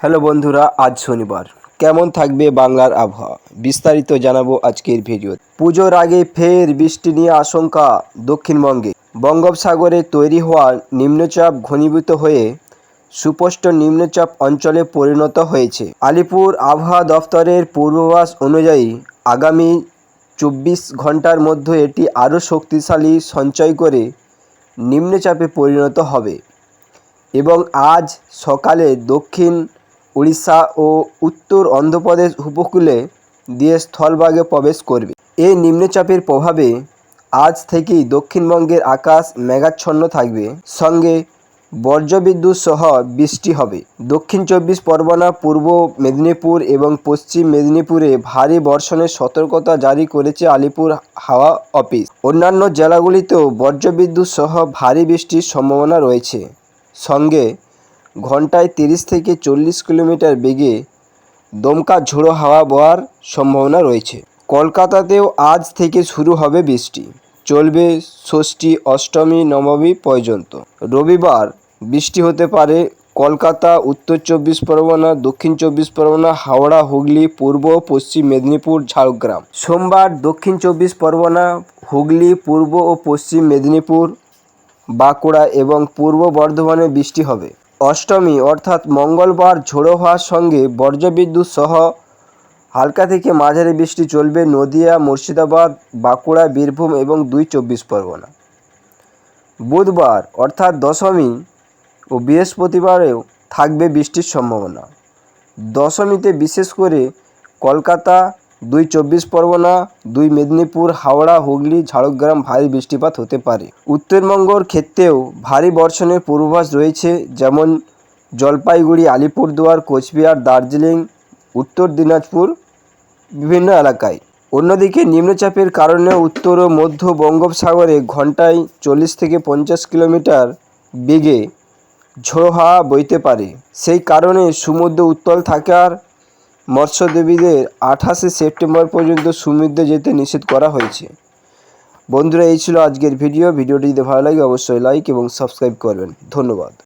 Hello বন্ধুরা, আজ শনিবার। কেমন থাকবে বাংলার আবহাওয়া? বিস্তারিত জানাব আজকের ভিডিও পুজোর আগে ফের বৃষ্টি নিয়ে আশঙ্কা দক্ষিণবঙ্গে। বঙ্গোপসাগরে তৈরি হওয়া নিম্নচাপ ঘনীভূত হয়ে সুস্পষ্ট নিম্নচাপ অঞ্চলে পরিণত হয়েছে। আলিপুর আবহাওয়া দফতরের পূর্বাভাস অনুযায়ী আগামী চব্বিশ ঘণ্টার মধ্যে এটি আরও শক্তিশালী সঞ্চয় করে নিম্নচাপে পরিণত হবে। এবং আজ সকালে দক্ষিণ উড়িষ্যা ও উত্তর অন্ধ্রপ্রদেশ উপকূলে দিয়ে স্থলভাগে প্রবেশ করবে। এই নিম্নচাপের প্রভাবে আজ থেকেই দক্ষিণবঙ্গের আকাশ মেঘাচ্ছন্ন থাকবে। সঙ্গে বজ্রবিদ্যুৎ সহ বৃষ্টি হবে। দক্ষিণ চব্বিশ পরগনা, পূর্ব মেদিনীপুর এবং পশ্চিম মেদিনীপুরে ভারী বর্ষণের সতর্কতা জারি করেছে আলিপুর হাওয়া অফিস। অন্যান্য জেলাগুলিতেও বজ্রবিদ্যুৎ সহ ভারী বৃষ্টির সম্ভাবনা রয়েছে। সঙ্গে ঘন্টায় তিরিশ থেকে চল্লিশ কিলোমিটার বেগে দমকা ঝোড়ো হাওয়া বওয়ার সম্ভাবনা রয়েছে। কলকাতাতেও আজ থেকে শুরু হবে বৃষ্টি। চলবে ষষ্ঠী অষ্টমী নবমী পর্যন্ত। রবিবার বৃষ্টি হতে পারে কলকাতা, উত্তর চব্বিশ পরগনা, দক্ষিণ চব্বিশ পরগনা, হাওড়া, হুগলি, পূর্ব, পশ্চিম মেদিনীপুর, ঝাড়গ্রাম। সোমবার দক্ষিণ চব্বিশ পরগনা, হুগলি, পূর্ব ও পশ্চিম মেদিনীপুর, বাঁকুড়া এবং পূর্ব বর্ধমানে বৃষ্টি হবে। অষ্টমী অর্থাৎ মঙ্গলবার ঝোড়ো হওয়ার সঙ্গে বজ্রবিদ্যুৎ সহ হালকা থেকে মাঝারি বৃষ্টি চলবে নদিয়া, মুর্শিদাবাদ, বাঁকুড়া, বীরভূম এবং দুই চব্বিশ পরগনা। বুধবার অর্থাৎ দশমী ও বৃহস্পতিবারেও থাকবে বৃষ্টির সম্ভাবনা। দশমীতে বিশেষ করে কলকাতা দুই চব্বিশ পরগনা, দুই মেদিনীপুর, হাওড়া, হুগলি, ঝাড়গ্রাম ভারী বৃষ্টিপাত হতে পারে। উত্তরবঙ্গর ক্ষেত্রেও ভারী বর্ষণের পূর্বাভাস রয়েছে, যেমন জলপাইগুড়ি, আলিপুরদুয়ার, কোচবিহার, দার্জিলিং, উত্তর দিনাজপুর, বিভিন্ন এলাকায়। অন্যদিকে নিম্নচাপের কারণে উত্তর ও মধ্য বঙ্গোপসাগরে ঘন্টায় চল্লিশ থেকে পঞ্চাশ কিলোমিটার বেগে ঝোড়ো হাওয়া বইতে পারে। সেই কারণে সমুদ্র উত্তল থাকার মৎস্যজীবীদের আঠাশে সেপ্টেম্বর পর্যন্ত সমুদ্রে যেতে নিষেধ করা হয়েছে। বন্ধুরা, এই ছিল আজকের ভিডিও। ভিডিওটি যদি ভালো লাগে, অবশ্যই লাইক এবং সাবস্ক্রাইব করবেন। ধন্যবাদ।